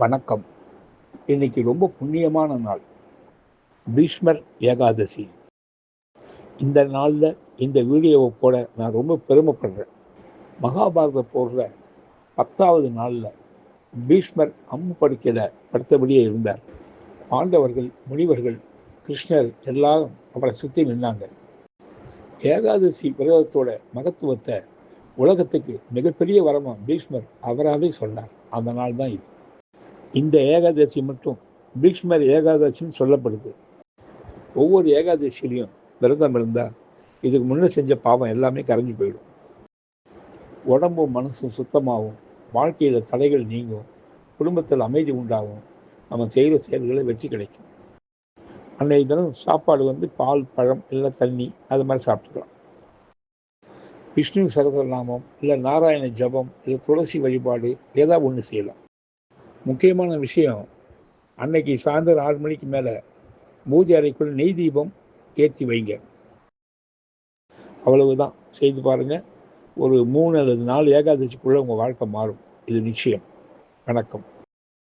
வணக்கம். இன்னைக்கு ரொம்ப புண்ணியமான நாள். பீஷ்மர் ஏகாதசி. இந்த நாளில் இந்த வீடியோவை போட நான் ரொம்ப பெருமைப்படுறேன். மகாபாரத போரில் பத்தாவது நாளில் பீஷ்மர் அம்பு படுக்கையில் படுத்தபடியே இருந்தார். பாண்டவர்கள் முனிவர்கள் கிருஷ்ணர் எல்லாரும் அவரை சுற்றி நின்னாங்க. ஏகாதசி விரதத்தோட மகத்துவத்தை உலகத்துக்கு மிகப்பெரிய வரமா பீஷ்மர் அவராகவே சொன்னார். அந்த நாள் தான் இது. இந்த ஏகாதசி மட்டும் பீக்ஷ்மர் ஏகாதசின்னு சொல்லப்படுது. ஒவ்வொரு ஏகாதசியிலையும் விரதம் இருந்தால் இதுக்கு முன்னே செஞ்ச பாவம் எல்லாமே கரைஞ்சு போயிடும். உடம்பும் மனசும் சுத்தமாகும். வாழ்க்கையில் தடைகள் நீங்கும். குடும்பத்தில் அமைதி உண்டாகும். நம்ம செய்கிற செயல்களை வெற்றி கிடைக்கும். அன்றைய தினம் சாப்பாடு வந்து பால் பழம் இல்லை தண்ணி அது மாதிரி சாப்பிட்டுக்கலாம். விஷ்ணு சகசரநாமம் இல்லை நாராயண ஜபம் இல்லை துளசி வழிபாடு ஏதாவது ஒன்று செய்யலாம். முக்கியமான விஷயம் அன்னைக்கு சாயந்தரம் ஆறு மணிக்கு மேலே பூஜை அறைக்குள் நெய் தீபம் ஏற்றி வைங்க. அவ்வளவுதான். செய்து பாருங்கள் ஒரு மூணு அல்லது நாலு ஏகாதசிக்குள்ளே உங்கள் வாழ்க்கை மாறும். இது நிச்சயம். வணக்கம்.